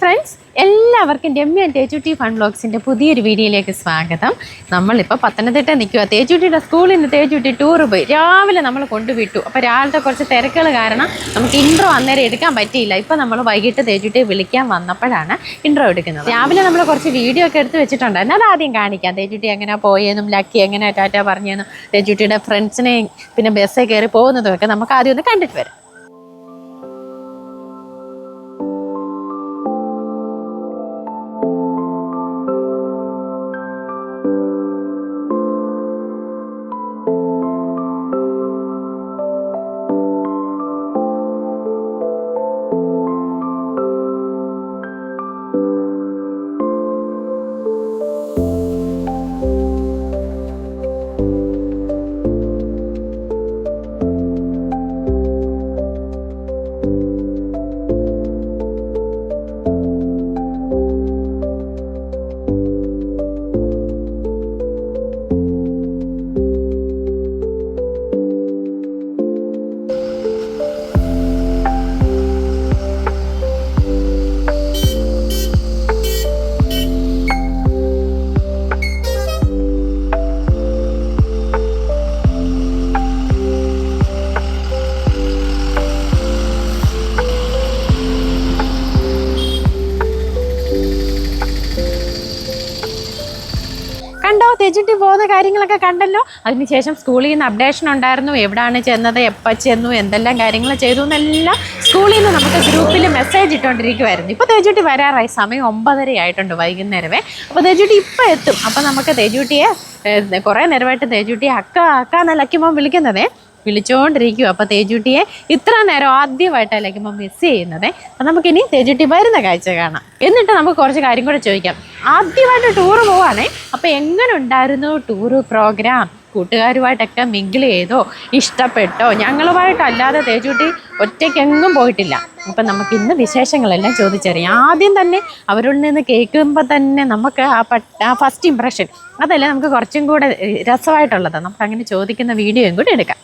Friends എല്ലാവർക്കും Ramya തേച്ചുട്ടി fun ബ്ലോഗ്സിന്റെ പുതിയൊരു വീഡിയോയിലേക്ക് സ്വാഗതം. നമ്മളിപ്പോൾ പത്തനംതിട്ട നിൽക്കുക തേച്ചുട്ടിയുടെ സ്കൂളിൽ നിന്ന് തേച്ചുട്ടി ടൂർ പോയി. രാവിലെ നമ്മൾ കൊണ്ടുവിട്ടു. അപ്പോൾ രാവിലത്തെ കുറച്ച് തിരക്കുകൾ കാരണം നമുക്ക് ഇൻട്രോ അന്നേരം എടുക്കാൻ പറ്റിയില്ല. ഇപ്പോൾ നമ്മൾ വൈകിട്ട് തേച്ചുട്ടിയെ വിളിക്കാൻ വന്നപ്പോഴാണ് ഇൻട്രോ എടുക്കുന്നത്. രാവിലെ നമ്മൾ കുറച്ച് വീഡിയോ ഒക്കെ എടുത്ത് വെച്ചിട്ടുണ്ടായിരുന്നു അത് ആദ്യം കാണിക്കാം. തേച്ചുട്ടി എങ്ങനെ പോയെന്നും ലക്കി എങ്ങനെ ടാറ്റ പറഞ്ഞെന്നും തേച്ചുട്ടിയുടെ ഫ്രണ്ട്സിനെയും പിന്നെ ബസ്സേ കയറി പോകുന്നതും ഒക്കെ നമുക്ക് ആദ്യം ഒന്ന് കണ്ടിട്ട് വരാം. തെജിട്ടി പോകുന്ന കാര്യങ്ങളൊക്കെ കണ്ടല്ലോ. അതിനുശേഷം സ്കൂളിൽ നിന്ന് അപ്ഡേഷൻ ഉണ്ടായിരുന്നു. എവിടാണ് ചെന്നത് എപ്പോൾ ചെന്നു എന്തെല്ലാം കാര്യങ്ങൾ ചെയ്തു എന്നെല്ലാം സ്കൂളിൽ നിന്ന് നമുക്ക് ഗ്രൂപ്പിൽ മെസ്സേജ് ഇട്ടുകൊണ്ടിരിക്കുമായിരുന്നു ഇപ്പോൾ തേജുട്ടി വരാറായി. സമയം ഒമ്പതര ആയിട്ടുണ്ട് വൈകുന്നേരമേ. അപ്പോൾ തേജുട്ടി ഇപ്പോൾ എത്തും. അപ്പോൾ നമുക്ക് തേജുട്ടിയെ കുറേ നേരമായിട്ട് തേജുട്ടിയെ അക്ക അക്ക എന്നല്ല അക്കുമ്പോൾ വിളിക്കുന്നതേ. വിളിച്ചുകൊണ്ടിരിക്കും അപ്പോൾ തേജുട്ടിയെ ഇത്ര നേരം ആദ്യമായിട്ടല്ലേ ഇപ്പം മിസ് ചെയ്യുന്നത്? അപ്പം നമുക്കിനി തേജുട്ടി വരുന്ന കാഴ്ച കാണാം. എന്നിട്ട് നമുക്ക് കുറച്ച് കാര്യം കൂടെ ചോദിക്കാം. ആദ്യമായിട്ട് ടൂറ് പോവാണേ. അപ്പോൾ എങ്ങനെ ഉണ്ടായിരുന്നു ടൂറ് പ്രോഗ്രാം കൂട്ടുകാരുമായിട്ടൊക്കെ മിങ്കിൾ ചെയ്തോ? ഇഷ്ടപ്പെട്ടോ? ഞങ്ങളുമായിട്ടല്ലാതെ തേജുട്ടി ഒറ്റയ്ക്കെങ്ങും പോയിട്ടില്ല. അപ്പം നമുക്ക് ഇന്ന് വിശേഷങ്ങളെല്ലാം ചോദിച്ചറിയാം. ആദ്യം തന്നെ അവരിൽ നിന്ന് കേൾക്കുമ്പോൾ തന്നെ നമുക്ക് ആ പട്ട ആ ഫസ്റ്റ് ഇമ്പ്രഷൻ അതല്ലേ നമുക്ക് കുറച്ചും കൂടെ രസമായിട്ടുള്ളത്. നമുക്ക് അങ്ങനെ ചോദിക്കുന്ന വീഡിയോയും കൂടി എടുക്കാം.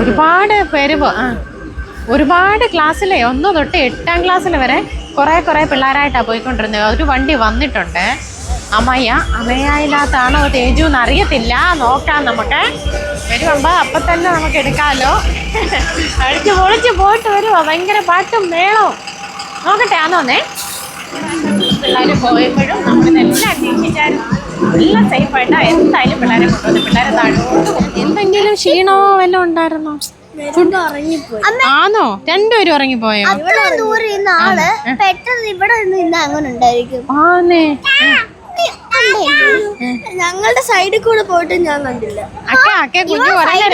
ഒരുപാട് പേര് ആ ഒരുപാട് ക്ലാസ്സിലെ ഒന്ന് തൊട്ട് എട്ടാം ക്ലാസ്സിൽ വരെ കുറേ കുറേ പിള്ളേരായിട്ടാണ് പോയിക്കൊണ്ടിരുന്നത്. ഒരു വണ്ടി വന്നിട്ടുണ്ട്. അമ്മയ്യ അമ്മയായില്ലാത്താണോ തേജു എന്ന് അറിയത്തില്ല. നോക്കാം നമുക്ക്. വരുമ്പോ അപ്പൊ തന്നെ നമുക്ക് എടുക്കാമല്ലോ അടിച്ച് പൊളിച്ച് പോയിട്ട് വരുമോ ഭയങ്കര പാട്ടും മേളവും. നോക്കട്ടെ ആന്നോന്നേ. പിള്ളേർ പോയപ്പോഴും നമ്മളിതെല്ലാം അന്വേഷിച്ചായിരുന്നു എല്ലാം സേഫായിട്ടാ എന്തായാലും പിള്ളേരെ കൊണ്ടുവന്നു പിള്ളേരെ താഴോട്ട്. എന്തെങ്കിലും ക്ഷീണോ വല്ലതും ഉണ്ടായിരുന്നോ? ആണോ രണ്ടുപേരും ഉറങ്ങിപ്പോയോ? ഇവിടെ ദൂരെ ഇരുന്ന ആൾ പെട്ടെന്ന് ഇവിടെ നിന്ന് അങ്ങനെ ഉണ്ടായിരിക്കും. ആന്നേ. ഞങ്ങളുടെ സൈഡിൽ കൂടെ പോയിട്ട് ഞാൻ കണ്ടില്ല. അക്ക അക്ക കുഞ്ഞു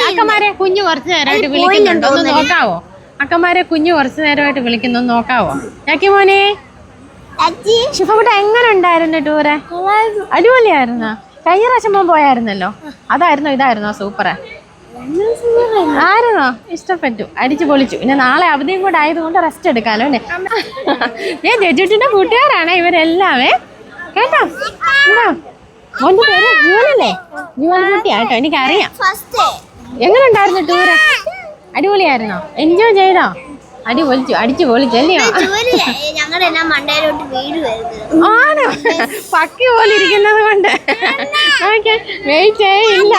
അക്കമാരെ കുഞ്ഞു കുറച്ച് നേരമായിട്ട് വിളിക്കുന്നുണ്ടോ? ഒന്ന് നോക്കാവോ? അക്കമാരെ കുഞ്ഞു കുറച്ച് നേരമായിട്ട് വിളിക്കുന്നു നോക്കാവോ? ഞാക്കി മോനെ എങ്ങനെ ഉണ്ടായിരുന്നു ടൂറ് അടിപൊളിയായിരുന്നോ? കഴിഞ്ഞ പ്രാവശ്യം പോകാൻ പോയായിരുന്നല്ലോ. അതായിരുന്നോ ഇതായിരുന്നോ സൂപ്പർ ആയിരുന്നോ? ഇഷ്ടപ്പെട്ടു. അടിച്ചു പൊളിച്ചു. പിന്നെ നാളെ അവധിയും കൂടെ ആയതുകൊണ്ട് റെസ്റ്റ് എടുക്കാലോ അല്ലേ? ഞാൻ ജഡ്ജിട്ടിന്റെ കൂട്ടുകാരാണ് ഇവരെല്ലാവേ കേട്ടോ? ജൂലല്ലേ മോന്റെ പേര് കുട്ടിയാട്ടോ എനിക്കറിയാം. എങ്ങനെ ഉണ്ടായിരുന്നു ടൂറ് അടിപൊളിയായിരുന്നോ? എൻജോയ് ചെയ്തോ? അടി പൊളിച്ചു അടിച്ചു പൊളിച്ചല്ലയോ ഞങ്ങളുടെ എല്ലാം മണ്ടയിലോട്ട് വീട് വരുന്നത്? ആണ്? പക്കി പോലെ ഇരിക്കുന്നത് കൊണ്ട്. വെയിറ്റേ ഇല്ല.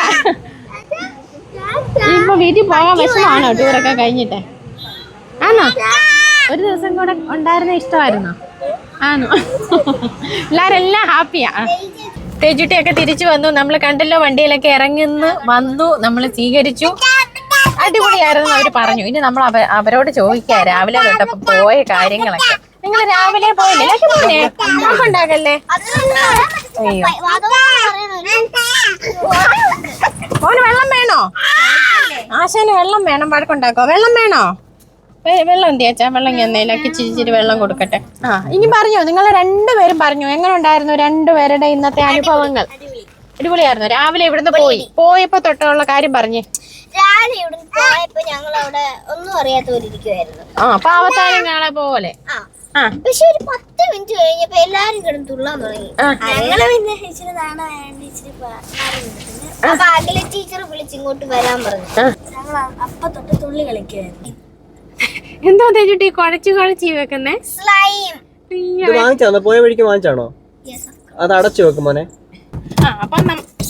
ഇപ്പൊ വീട്ടിൽ പോകാൻ വിഷമാണോ ടൂറൊക്കെ കഴിഞ്ഞിട്ട്? ആണോ? ഒരു ദിവസം കൂടെ ഉണ്ടായിരുന്ന ഇഷ്ടമായിരുന്നോ? ആണോ? എല്ലാരെല്ലാം ഹാപ്പിയാ. തേജുട്ടിയൊക്കെ തിരിച്ചു വന്നു. നമ്മൾ കണ്ടല്ലോ വണ്ടിയിലൊക്കെ ഇറങ്ങുന്നു വന്നു നമ്മൾ സ്വീകരിച്ചു. അടിപൊളിയായിരുന്നു അവർ പറഞ്ഞു. ഇനി നമ്മൾ അവരോട് ചോദിക്കാം രാവിലെ തൊട്ടപ്പോ പോയ കാര്യങ്ങളൊക്കെ. നിങ്ങൾ രാവിലെ പോയില്ലേ? മോന് വെള്ളം വേണോ? ആശാന് വെള്ളം വേണം. വഴക്കുണ്ടാക്കോ? വെള്ളം വേണോ? വെള്ളം എന്ത് ചേച്ചാ വെള്ളം ഇങ്ങനെ ഇച്ചിരി ഇച്ചിരി വെള്ളം കൊടുക്കട്ടെ. ആ ഇനി പറഞ്ഞോ. നിങ്ങൾ രണ്ടുപേരും പറഞ്ഞു. എങ്ങനെ ഉണ്ടായിരുന്നു രണ്ടുപേരുടെ ഇന്നത്തെ അനുഭവങ്ങൾ? അടിപൊളിയായിരുന്നു. രാവിലെ ഇവിടുന്ന് പോയി. പോയപ്പോ തൊട്ടുള്ള കാര്യം പറഞ്ഞേ. രാവിലെ ഇവിടുന്ന് പോയപ്പോ ഞങ്ങൾ അവിടെ ഒന്നും അറിയാത്തവരിയ്ക്കുമായിരുന്നു ആ പാവത്താനങ്ങളെ പോലെ. പക്ഷെ ഒരു പത്ത് മിനിറ്റ് കഴിഞ്ഞപ്പോ എല്ലാരും കിടന്ന് തുള്ളാൻ തുടങ്ങി. ഞങ്ങൾ പിന്നെ ഇച്ചിരി നാണായോണ്ട് ഇച്ചിരി. അപ്പൊ അഖില ടീച്ചർ വിളിച്ച് ഇങ്ങോട്ട് വരാൻ പറഞ്ഞു. ഞങ്ങൾ അപ്പൊ തൊട്ട് തുള്ളി കളിക്കുമായിരുന്നു എന്താ തേച്ചിട്ട് ഈ കുഴച്ച് കുഴച്ച് വെക്കുന്നേ? സ്ലൈം വാങ്ങിച്ചാണോ പോയ വഴിക്ക് വാങ്ങിച്ചാണോ? അത് അടച്ചു വെക്കും മോനെ. ആ അപ്പൊ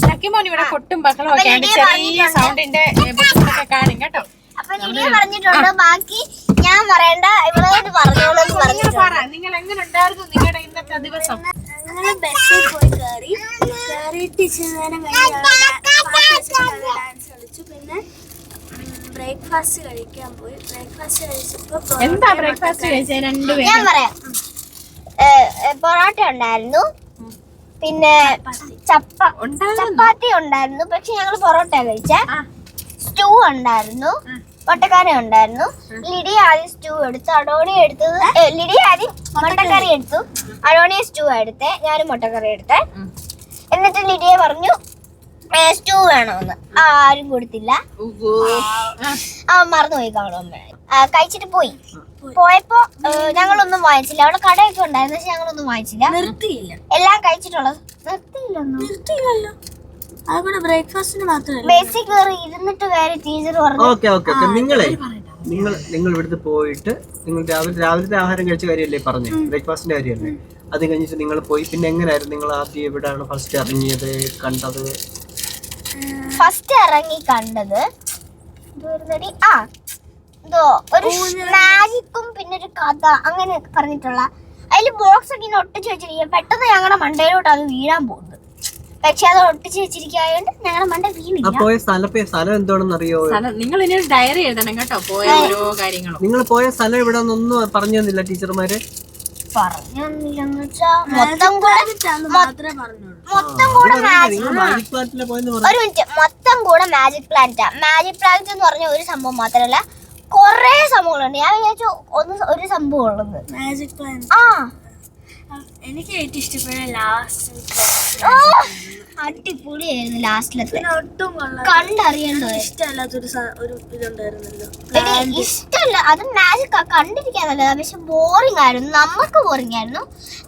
സഖിമോൻ ഇവിടെ കൊട്ടും ബഹളം ഒക്കെ ആയിട്ട് ചെറിയ സൗണ്ടിന്റെ ബുദ്ധിമുട്ടൊക്കെ കാണും കേട്ടോ. അപ്പൊ പറഞ്ഞിട്ടുണ്ട്. ബാക്കി ഞാൻ പറയണ്ട. ഇവളോട് പറഞ്ഞോളൂ പറഞ്ഞു പറ. നിങ്ങൾ എങ്ങനെ ഉണ്ടായിരുന്നു നിങ്ങളുടെ ഇന്നത്തെ ദിവസം? ഞങ്ങൾ ബസ്സിൽ പോയി കയറി കയറിയിട്ട് ഇച്ചിരി നേരം ഡാൻസ് കളിച്ചു. പിന്നെ ബ്രേക്ക്ഫാസ്റ്റ് കഴിക്കാൻ പോയി. ബ്രേക്ക്ഫാസ്റ്റ് കഴിച്ചപ്പോ എന്താ ബ്രേക്ക്ഫാസ്റ്റ് കഴിച്ചത് രണ്ടുപേരും? ഞാൻ പറയാം. പൊറോട്ട ഉണ്ടായിരുന്നു. പിന്നെ ചപ്പ ചപ്പാത്തി ഉണ്ടായിരുന്നു. പക്ഷെ ഞങ്ങൾ പൊറോട്ട കഴിച്ച. സ്റ്റൂ ഉണ്ടായിരുന്നു. മുട്ടക്കറി ഉണ്ടായിരുന്നു. ലിഡി ആദ്യം സ്റ്റൂ എടുത്തു. അടോണി എടുത്തത് ലിഡി ആദ്യം മുട്ടക്കറി എടുത്തു. അടോണി സ്റ്റൂ എടുത്തേ. ഞാനും മുട്ടക്കറി എടുത്തേ. എന്നിട്ട് ലിഡിയെ പറഞ്ഞു സ്റ്റൂ വേണമെന്ന് ആരും കൊടുത്തില്ല. അവൻ മറന്നുപോയി കാണുമ്പോ കഴിച്ചിട്ട് പോയി. പോയപ്പോ ഞങ്ങളൊന്നും വാങ്ങിച്ചില്ല. അവിടെ കടയൊക്കെ ഉണ്ടായിരുന്നു പക്ഷെ ഞങ്ങളൊന്നും വാങ്ങിച്ചില്ല. നിർത്തിയില്ല. എല്ലാം കഴിച്ചിട്ടുള്ളത് നിർത്തിയില്ലെന്നോ? നിർത്തിയില്ലല്ലോ. അതുകൊണ്ട് ബ്രേക്ക്ഫാസ്റ്റിന് മാത്രമേ ബേസിക് കയറി ഇരുന്നിട്ട് വേറെ ടീച്ചർ പറഞ്ഞു. Okay okay okay. നിങ്ങളെ നിങ്ങൾ നിങ്ങൾ ഇവിടുത്തെ പോയിട്ട് നിങ്ങൾ രാവിലെ രാവിലത്തെ ആഹാരം കഴിച്ച കാര്യമല്ലേ പറഞ്ഞു? ബ്രേക്ക്ഫാസ്റ്റിന്റെ കാര്യമല്ലേ? അത് കഴിഞ്ഞിട്ട് നിങ്ങൾ പോയി. പിന്നെ എങ്ങനെയായിരുന്നു നിങ്ങൾ ആദ്യം എവിടെയാണ് ഫസ്റ്റ് ഇറങ്ങിയത് കണ്ടത്? ഫസ്റ്റ് ഇറങ്ങി കണ്ടത്? ആ എന്തോ ഒരു മാജിക്കും പിന്നെ ഒരു കഥ അങ്ങനെ പറഞ്ഞിട്ടുള്ള അതിൽ ബോക്സ് ഒക്കെ ഇങ്ങനെ ഒട്ടിച്ച് വെച്ചിരിക്കുക. പെട്ടെന്ന് ഞങ്ങളുടെ മണ്ടയിലോട്ട് അത് വീഴാൻ പോകുന്നത് പക്ഷെ അത് ഒട്ടിച്ച് വെച്ചിരിക്കായോണ്ട് ഞങ്ങളുടെ മണ്ട വീണില്ല. പോയ സ്ഥലം സ്ഥലം എന്താണെന്ന് അറിയോ നിങ്ങൾ ഇനി ഡയറി എഴുതണം കേട്ടോ പോയ ഓരോ കാര്യങ്ങളും. നിങ്ങൾ പോയ സ്ഥലം എവിടെയാണെന്നൊന്നും പറഞ്ഞു തന്നില്ല ടീച്ചർമാര്? മൊത്തം കൂടെ മാജിക് പ്ലാന്റ് മാജിക് പ്ലാന്റ് പോയെന്ന് പറഞ്ഞു ഒരു മിനിറ്റ് മൊത്തം കൂടെ മാജിക് പ്ലാനറ്റാ മാജിക് പ്ലാനറ്റ് എന്ന് പറഞ്ഞ ഒരു സംഭവം മാത്രല്ല. കൊറേ സംഭവങ്ങളുണ്ട്. ഞാൻ വിചാരിച്ചു ഒന്ന് ഒരു സംഭവം ഉള്ളത് മാജിക് ആ. എനിക്ക് ഏറ്റവും ഇഷ്ടപ്പെട്ട ലാസ്റ്റ് അടിപൊളിയായിരുന്നു ലാസ്റ്റിലത്തെ കണ്ടറിയണ്ടോ ഇഷ്ടമല്ലാത്തൊരു ഇഷ്ടമല്ല ഒരു ഇതുണ്ടായിരുന്നല്ലോ. ഇഷ്ടല്ല. അത് മാജിക് കണ്ടിരിക്കാൻ നല്ലതാ. പക്ഷെ ബോറിംഗ് ആയിരുന്നു. നമുക്ക് ബോറിംഗ് ആയിരുന്നു.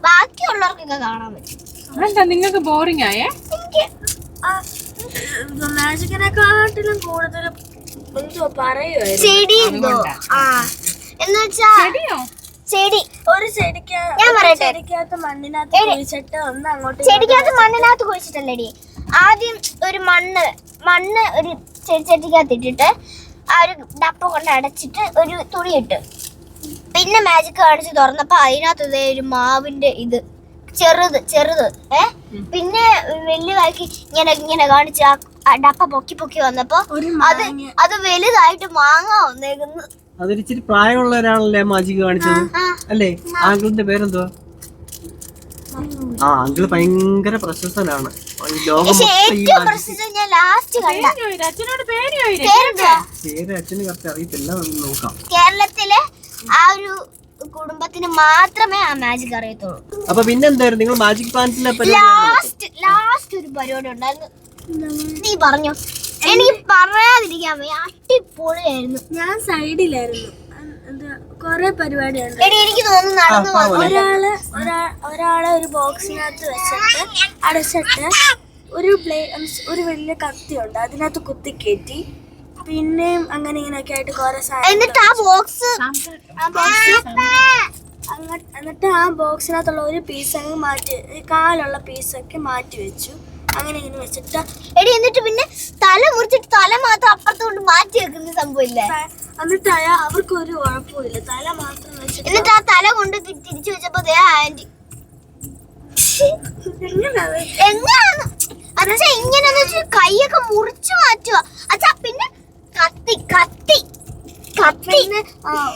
ബാക്കിയുള്ളവർക്കൊക്കെ കാണാൻ പറ്റും. നിങ്ങൾക്ക് ബോറിംഗ് ആയേ? എനിക്ക് മാജിക്കിനെക്കാട്ടിലും കൂടുതൽ എന്തോ പറയുമായിരുന്നു ചെടി എന്തോ? ആ. എന്നുവെച്ചാ ചെടിയോ? ചെടി. ഒരു ചെടിക്ക് ഞാൻ പറയട്ടെ? ചെടിക്കകത്ത് മണ്ണിനകത്ത് കുഴിച്ചിട്ട് ഒന്ന് അങ്ങോട്ട് ചെടിക്കകത്ത് മണ്ണിനകത്ത് കുഴിച്ചിട്ടല്ലേടി? ആദ്യം ഒരു മണ്ണ് മണ്ണ് ഒരു ചെടിച്ചട്ടിക്കകത്ത് ഇട്ടിട്ട് ആ ഒരു ഡപ്പ കൊണ്ട് അടച്ചിട്ട് ഒരു തുണി ഇട്ട് പിന്നെ മാജിക് കാണിച്ച് തുറന്നപ്പോ അതിനകത്ത് ഒരു മാവിന്റെ ഇത്. ചെറുത് ചെറുത്. ഏ? പിന്നെ വലുതാക്കി ഇങ്ങനെ ഇങ്ങനെ കാണിച്ച് ആ ഡപ്പ പൊക്കി പൊക്കി വന്നപ്പോ അത് അത് വലുതായിട്ട് മാങ്ങ വന്നേക്കുന്നു. അതൊരിച്ചിരി പ്രായമുള്ള ഒരാളല്ലേ മാജിക്ക് കാണിച്ചത്? അല്ലേ? ആങ്കിളിന്റെ പേരെന്തുവാ? ആ അങ്കിൾ ഭയങ്കര പ്രശസ്തനാണ്. പേര് അച്ഛന് കറക്റ്റ് അറിയത്തില്ല നോക്കാം. കേരളത്തിലെ ആ ഒരു കുടുംബത്തിന് മാത്രമേ ആ മാജിക് അറിയത്തുള്ളൂ. അപ്പൊ പിന്നെന്തായിരുന്നു? നിങ്ങൾ മാജിക് പരിപാടി ലാസ്റ്റ് ലാസ്റ്റ് ഒരു പരിപാടി ഉണ്ടായിരുന്നു. നീ പറഞ്ഞു? എനിക്ക് പറയാതിരിക്കാൻ വയ്യ. അടിപൊളിയായിരുന്നു. ഞാൻ സൈഡിലായിരുന്നു. കൊറേ പരിപാടിയുണ്ട്. എടി എനിക്ക് തോന്നുന്നു നടന്നു ഒരാൾ ഒരാളെ ഒരു ബോക്സിനകത്ത് വെച്ചിട്ട് അടച്ചിട്ട് ഒരു ബ്ലേ ഒരു വലിയ കത്തിയുണ്ട് അതിനകത്ത് കുത്തിക്കയറ്റി പിന്നെയും അങ്ങനെ ഇങ്ങനെയൊക്കെ ആയിട്ട് കുറെ എന്നിട്ട് ആ ബോക്സ് എന്നിട്ട് ആ ബോക്സിനകത്തുള്ള ഒരു പീസ് അങ്ങ് മാറ്റി കാലുള്ള പീസൊക്കെ മാറ്റി വെച്ചു. അങ്ങനെ ഇങ്ങനെ വെച്ചിട്ട് എടി എന്നിട്ട് പിന്നെ തല മുറിച്ചിട്ട് തല മാത്രം അപ്പുറത്തോണ്ട് മാറ്റി വെക്കുന്ന സംഭവം ഇല്ലേ ത- എന്നിട്ട് അയാൾ അവർക്ക് ഒരു കുഴപ്പമില്ല തല മാത്രം വെച്ചിട്ട് എന്നിട്ട് ആ തല കൊണ്ട് തിരിച്ചു വെച്ചപ്പോ ദേ ആന്റി? എങ്ങനെയാണ് അച്ഛ ഇങ്ങനെ കൈയൊക്കെ മുറിച്ചു മാറ്റുക അച്ഛാ പിന്നെ കത്തി കത്തി കത്തി.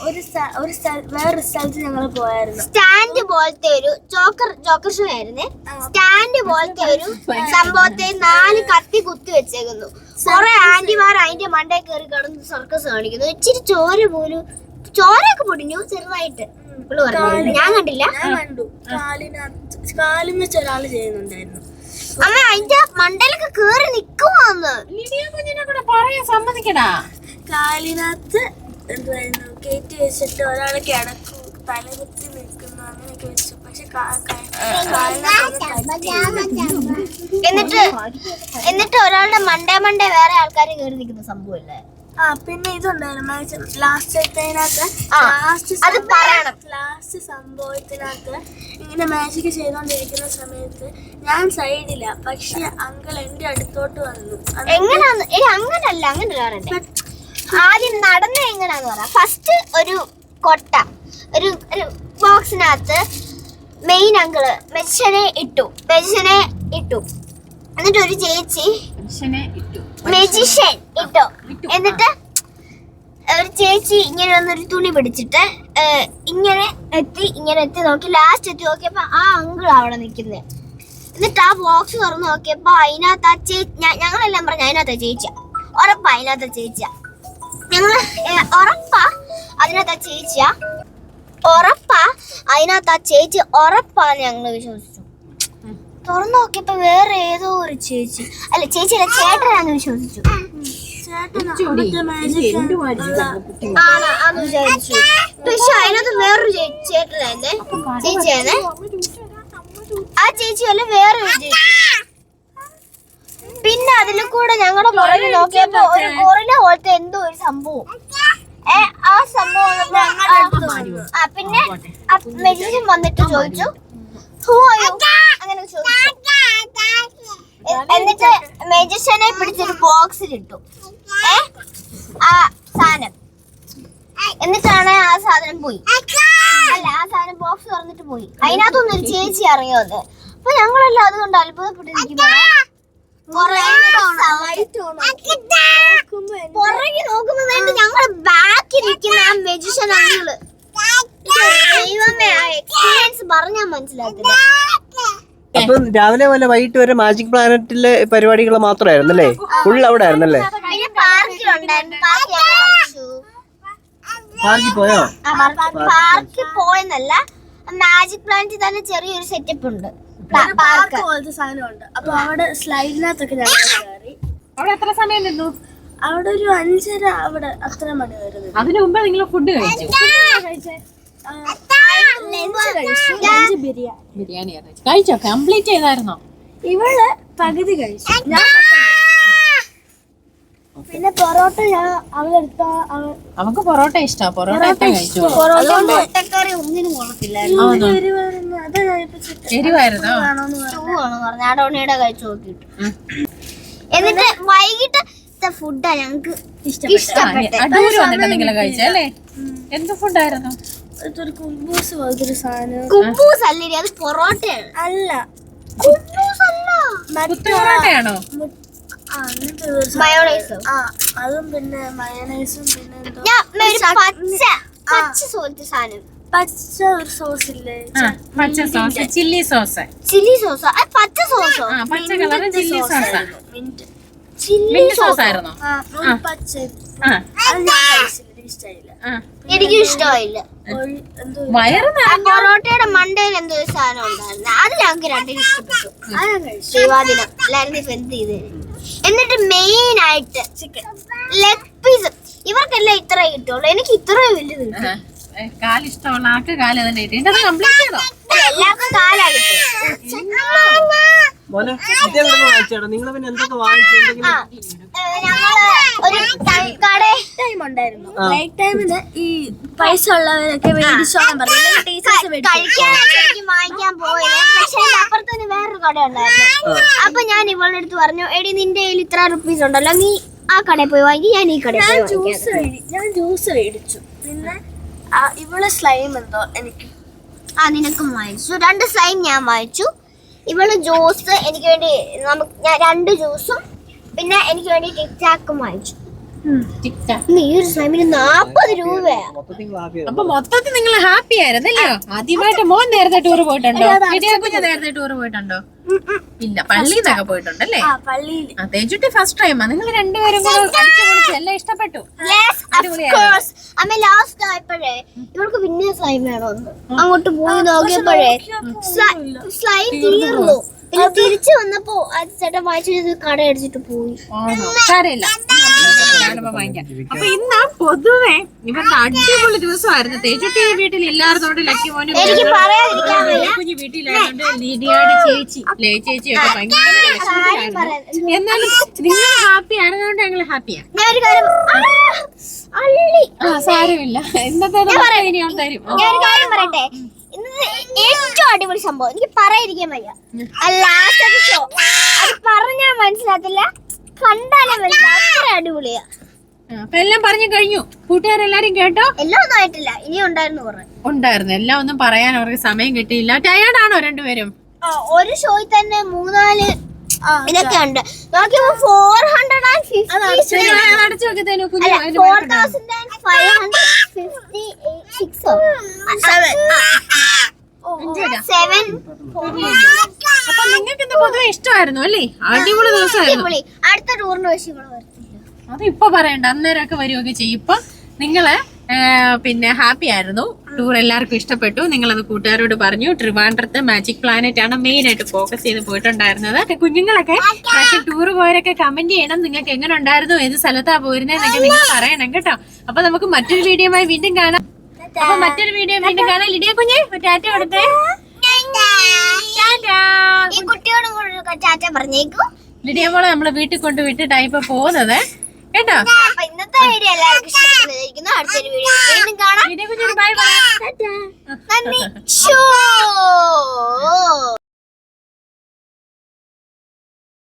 ഒരു ഒരു വേറൊരു സ്ഥലത്ത് ഞങ്ങൾ പോയായിരുന്നു. സ്റ്റാൻഡ് പോലത്തെ ഒരു ജോക്കർ ജോക്കർ ഷോ ആയിരുന്നേ. സ്റ്റാൻഡ് പോലത്തെ ഒരു സംഭവത്തെ നാല് കത്തി കുത്തി വെച്ചേക്കുന്നു. കുറെ ആന്റിമാർ അതിന്റെ മണ്ടേ കയറി കിടന്ന് സർക്കസ് കാണിക്കുന്നു. ഇച്ചിരി ചോര പോലും ചോരയൊക്കെ പൊടിഞ്ഞു ചെറുതായിട്ട്. ഞാൻ കണ്ടില്ല. ഞാൻ കണ്ടു. കാലിനകത്ത് കാലിൽ വെച്ച് ഒരാൾ ചെയ്യുന്നുണ്ടായിരുന്നു. അമ്മ അതിന്റെ മണ്ടലൊക്കെ കേറി നിക്കുവാന്ന്. ലിഡിയ കുഞ്ഞിനെ കൂടെ പറയാൻ സമ്മതിക്കടാ. കാലിനകത്ത് എന്തായിരുന്നു കയറ്റി വെച്ചിട്ട് ഒരാൾ കിടക്കും. തല കുത്തി നിൽക്കുന്നു. അങ്ങനെയൊക്കെ വെച്ചു. പക്ഷെ. എന്നിട്ട് എന്നിട്ട് ഒരാളുടെ മണ്ടേ മണ്ടേ വേറെ ആൾക്കാർ കയറി നിൽക്കുന്ന സംഭവല്ലേ ആ പിന്നെ ഇതുണ്ടായിരുന്നു ലാസ്റ്റ് അത് പറയണം. ലാസ്റ്റ് സംഭവത്തിനകത്ത് ഇങ്ങനെ മാജിക് ചെയ്തോണ്ടിരിക്കുന്ന സമയത്ത് ഞാൻ സൈഡില്ല പക്ഷെ അങ്കിൾ എന്റെ അടുത്തോട്ട് വന്നു. അത് എങ്ങനാന്ന്? അങ്ങനല്ല അങ്ങനല്ല പറയണ്ടേ. ആദ്യം നടന്ന എങ്ങനെയാന്ന് പറയാം ഫസ്റ്റ് ഒരു കൊട്ട ഒരു ഒരു ബോക്സിനകത്ത് മെയിൻ അങ്കിൾ മെഷനെ ഇട്ടു മെഷനെ ഇട്ടു. എന്നിട്ട് ഒരു ചേച്ചി മെഷനെ ഇട്ടു. മെജിഷ്യൻ ഇട്ടോ? എന്നിട്ട് ഒരു ചേച്ചി ഇങ്ങനെ വന്നൊരു തുണി പിടിച്ചിട്ട് ഇങ്ങനെ എത്തി ഇങ്ങനെ എത്തി നോക്കി. ലാസ്റ്റ് എത്തി നോക്കിയപ്പോ ആ അങ്കിൾ അവിടെ നിൽക്കുന്നത് എന്നിട്ട് ആ ബോക്സ് തുറന്ന് നോക്കിയപ്പോ അതിനകത്ത് ആ ചേച്ചി ഞങ്ങളെല്ലാം പറഞ്ഞു അതിനകത്ത് ചേച്ചിയ. ഉറപ്പാ അതിനകത്ത് ചേച്ചിയ. ഞങ്ങൾ ഉറപ്പാ അതിനകത്ത് ആ ചേച്ചിയ. ഉറപ്പാ അതിനകത്ത് ആ ചേച്ചി ഉറപ്പാന്ന് ഞങ്ങൾ വിശ്വസിച്ചു. തുറന്നു നോക്കിയപ്പോ വേറെ ഏതോ ഒരു ചേച്ചി. അല്ല ചേട്ടനാന്ന് വിശ്വസിച്ചു. പക്ഷെ അതിനകത്ത് വേറൊരു ചേട്ടനായിരുന്നേ ആ ചേച്ചി അല്ല വേറൊരു ചേച്ചി. പിന്നെ അതിൽ കൂടെ ഞങ്ങളുടെ പുറകിൽ നോക്കിയപ്പോ ഒരു കൊറിന പോലത്തെ എന്തോ ഒരു സംഭവം. ഏ ആ സംഭവം ആ- പിന്നെ മെഡിസിൻ വന്നിട്ട് ചോദിച്ചു. ഹൂ ആയോ അങ്ങനെ എന്നിട്ട് മെജിഷ്യനെ പിടിച്ചൊരു ബോക്സിലിട്ടു ഏ? ആ സാധനം. എന്നിട്ടാണ് ആ സാധനം പോയി. അല്ല ആ സാധനം ബോക്സ് തുറന്നിട്ട് പോയി. അതിനകത്തൊന്നും ഒരു ചേച്ചി അറിയോ അത്? അപ്പൊ ഞങ്ങളെല്ലാം അതുകൊണ്ട് അത്ഭുതപ്പെട്ടിരിക്കുന്നു. പുറകെ നോക്കുമ്പോ വേണ്ടി ഞങ്ങൾ ബാക്കിൽ നിൽക്കുന്ന ആ മെജിഷ്യൻ ആളുകൾ ദൈവമേ ആ എക്സ്പീരിയൻസ് പറഞ്ഞാൽ മനസ്സിലാക്കില്ല അപ്പം രാവിലെ വല്ല വൈകിട്ട് വരെ മാജിക് പ്ലാനറ്റിലെ പരിപാടികൾ മാത്രമായിരുന്നു അല്ലേ ഫുൾ അവിടെ ആയിരുന്നല്ലേ പിന്നെ പാർക്കിലുണ്ടായിരുന്നു. പാർക്കിൽ കളിച്ചു പാർക്കിൽ പോയോ? പാർക്കിൽ പോയെന്നല്ല. മാജിക് പ്ലാന്റിൽ തന്നെ ചെറിയൊരു സെറ്റപ്പ് ഉണ്ട്. Park park. പോലത്തെ സാധനമുണ്ട്. അപ്പൊ അവിടെ സ്ലൈഡിനകത്തൊക്കെ ഞങ്ങൾ കയറി അവിടെ എത്ര സമയം നിന്നു? അവിടെ ഒരു അഞ്ചര അവിടെ അത്ര മണി വരുന്നത് അതിനു മുമ്പ് നിങ്ങൾ ഫുഡ് കഴിച്ചു? കഴിച്ചേ ബിരിയാണി കഴിച്ചു? കംപ്ലീറ്റ് ചെയ്തായിരുന്നോ? ഇവൾ പകുതി കഴിച്ചു. പിന്നെ പൊറോട്ട ഞാൻ അവളെടുത്ത അവക്ക് പൊറോട്ട ഇഷ്ടാ. പൊറോട്ട കഴിച്ചു കഴിച്ചു നോക്കിയിട്ട്. എന്നിട്ട് വൈകിട്ട് ഫുഡാ ഞങ്ങക്ക് ഇഷ്ടപ്പെട്ടു കഴിച്ചല്ലേ എന്ത് ഫുഡായിരുന്നു ഇതൊരു കുബൂസ് പോലത്തെ ഒരു സാധനം. കുബൂസ് അല്ലേ അത് പൊറോട്ടയാണ്. അല്ല. കുബൂസ് അല്ല പൊറോട്ടയാണോ. മയോണൈസോ? അതും പിന്നെ മയണൈസും പച്ച പച്ച സോലത്തെ സാധനം. പച്ച ഒരു സോസ് ഇല്ലേ? പച്ച സോസ് ചില്ലി സോസ്. ചില്ലി സോസോ? അത് പച്ച സോസോ? ആ പച്ച ചില്ലി സോസ് ചില്ലി സോസ്? ആയിരുന്നോ പച്ച. എനിക്ക് ഇഷ്ടമായില്ല എനിക്കും ഇഷ്ടമായില്ല വയറ് പൊറോട്ടയുടെ മണ്ടയിൽ എന്തോ സാധനം ഉണ്ടായിരുന്നു. അത് ഞങ്ങൾക്ക് രണ്ടിനും ഇഷ്ടപ്പെട്ടു. ദൈവാദിനം എല്ലാവരും എന്ത് ചെയ്ത് എന്നിട്ട് മെയിൻ ആയിട്ട് ചിക്കൻ ലെഗ് പീസ് ഇവർക്കെല്ലാം ഇത്രേ കിട്ടുള്ളൂ. എനിക്ക് ഇത്രയും വലുത് കിട്ടും കാലിഷ്ടമുള്ള ആൾക്ക് കാൽ തന്നെ ഇട്ട് ഇത് കംപ്ലീറ്റ് ചെയ്തോ? എല്ലാവർക്കും മോനെ നിങ്ങൾ പിന്നെ എന്തൊക്കെ ഒരു കട ടൈം ഉണ്ടായിരുന്നു. ബ്രേക്ക് ടൈമിന് ഈ പൈസ ഉള്ളവരൊക്കെ മേടിച്ചോളാൻ പറഞ്ഞു. ടീച്ചേഴ്സ് വാങ്ങിക്കാൻ പോയത്. പക്ഷെ വേറൊരു കട ഉണ്ടായിരുന്നു അപ്പൊ ഞാൻ ഇവളുടെ അടുത്ത് പറഞ്ഞു എടി നിന്റെ കയ്യിൽ ഇത്ര റുപ്പീസ് ഉണ്ടല്ലോ. നീ ആ കടയിൽ പോയി വാങ്ങി ഞാൻ ഈ കടയിൽ പോയി വാങ്ങിക്കാം. ഞാൻ ജ്യൂസ് മേടിച്ചു. പിന്നെ ഇവളെ സ്ലൈം എന്തോ എനിക്ക്. ആ നിനക്കും വാങ്ങിച്ചു. രണ്ട് സ്ലൈം ഞാൻ വാങ്ങിച്ചു. ഇവൾ ജ്യൂസ് എനിക്ക് വേണ്ടി നമുക്ക് ഞാൻ രണ്ട് ജ്യൂസും പിന്നെ എനിക്ക് വേണ്ടി ടിക്ടാക്കും വാങ്ങിച്ചു. ഈ ഒരു സ്ലൈമിന് നാപ്പത് രൂപയാ. അപ്പൊ മൊത്തത്തിൽ നിങ്ങൾ ഹാപ്പി ആയിരുന്നല്ലോ? ആദ്യമായിട്ട് മോൻ നേരത്തെ ടൂർ പോയിട്ടുണ്ടോ? കുഞ്ഞ് നേരത്തെ ടൂർ പോയിട്ടുണ്ടോ? ഇല്ല പള്ളിയിൽ നിന്നൊക്കെ പോയിട്ടുണ്ടല്ലേ? ആ പള്ളിയിൽ. ആ തേജുട്ടി ഫസ്റ്റ് ടൈമാ നിങ്ങൾ രണ്ടുപേരും കൂടെ എല്ലാം ഇഷ്ടപ്പെട്ടു? യെസ് കോഴ്സ് അമ്മ ലാസ്റ്റ് ആയപ്പോഴേ ഇവൾക്ക് പിന്നെ സ്ലൈം വേണമെന്ന് അങ്ങോട്ട് പോയി നോക്കിയപ്പോഴേ സ്ലൈം തീർന്നു പിന്നെ തിരിച്ചു വന്നപ്പോ ആ ചേട്ടൻ വായിച്ചു കട അടിച്ചിട്ട് പോയി. സാരമില്ല. അപ്പൊ ഇന്ന് പൊതുവെ ഇവരുടെ അടിപൊളി ദിവസമായിരുന്നു. തേച്ചുട്ടി വീട്ടിൽ ഇല്ലാത്തതുകൊണ്ട് ലക്കി മോനും. കുഞ്ഞു വീട്ടിലായതുകൊണ്ട് ലിഡിയുടെ ചേച്ചി ലേ ചേച്ചിയൊക്കെ ഭയങ്കര വിഷമത്തിലായിരുന്നു. എന്നാലും നിങ്ങൾ ഹാപ്പി ആയതുകൊണ്ട് ഞങ്ങൾ ഹാപ്പിയാ. ഞാൻ ഒരു കാര്യം അള്ളി. ആ സാരമില്ല. ഇന്നത്തെ തരും. ഞാൻ ഒരു കാര്യം പറയട്ടെ. ഏറ്റവും അടിപൊളി സംഭവം. എനിക്ക് പറയാതിരിക്കാൻ വയ്യ. ലാസ്റ്റ് ഷോ അത് പറഞ്ഞാൽ മനസ്സിലാത്തില്ല കണ്ടാലേ മനസ്സിലാവും. അത്ര അടിപൊളിയാ. അപ്പൊ എല്ലാം പറഞ്ഞു കഴിഞ്ഞു. കൂട്ടുകാരെല്ലാരും കേട്ടോ? എല്ലാം ഒന്നും ആയിട്ടില്ല. ഇനി ഉണ്ടായിരുന്നു കുറെ. ഉണ്ടായിരുന്നു. എല്ലാം ഒന്നും പറയാൻ അവർക്ക് സമയം കിട്ടിയില്ല. ടയർഡാണോ രണ്ടുപേരും? ആ, ഒരു ഷോയിൽ തന്നെ മൂന്നാൽ ഇതൊക്കെ ഉണ്ട്. നോക്കിയപ്പോ ഫോർ ഹൺഡ്രഡ് ആൻഡ് ഫിഫ്റ്റി അടച്ചു four thousand and five hundred fifty സിക്സോ അപ്പൊ നിങ്ങൾക്ക് പൊതുവെ ഇഷ്ടമായിരുന്നു അല്ലേ? അടിപൊളി ദിവസമായിരുന്നു. അടുത്ത ടൂറിന് അത് ഇപ്പൊ പറയണ്ട അന്നേരമൊക്കെ വരികയൊക്കെ ചെയ്യും. ഇപ്പൊ നിങ്ങൾ പിന്നെ ഹാപ്പി ആയിരുന്നു. ടൂർ എല്ലാവർക്കും ഇഷ്ടപ്പെട്ടു. നിങ്ങൾ അത് കൂട്ടുകാരോട് പറഞ്ഞു. ട്രിവാൻഡ്രത്ത് മാജിക് പ്ലാനറ്റ് ആണ് മെയിൻ ആയിട്ട് ഫോക്കസ് ചെയ്ത് പോയിട്ടുണ്ടായിരുന്നത്. കുഞ്ഞുങ്ങളൊക്കെ പക്ഷെ ടൂർ പോയവരൊക്കെ കമന്റ് ചെയ്യണം. നിങ്ങൾക്ക് എങ്ങനെ ഉണ്ടായിരുന്നു ഏത് സ്ഥലത്താ പോയിരുന്നതെന്നൊക്കെ നിങ്ങൾ പറയണം കേട്ടോ. അപ്പൊ നമുക്ക് മറ്റൊരു വീഡിയോയുമായി വീണ്ടും കാണാം. അപ്പൊ മറ്റൊരു വീഡിയോ വീണ്ടും കാണാം. ലിഡിയ കുഞ്ഞ് ടാറ്റ കൊടുത്തേ. ടാറ്റാ. കുട്ടിയോടും ചാറ്റ പറഞ്ഞേക്കൂ. ലിഡിയ മോളെ നമ്മളെ വീട്ടിൽ കൊണ്ട് വിട്ടിട്ടാ ഇപ്പൊ പോകുന്നത്. കേട്ടോ? ഇന്നത്തെ വീഡിയോ എല്ലാവർക്കും ഇഷ്ടപ്പെട്ടിരിക്കുന്നു. അടുത്തൊരു വീഡിയോ വീണ്ടും കാണാം. ബൈ ബൈ നന്ദി.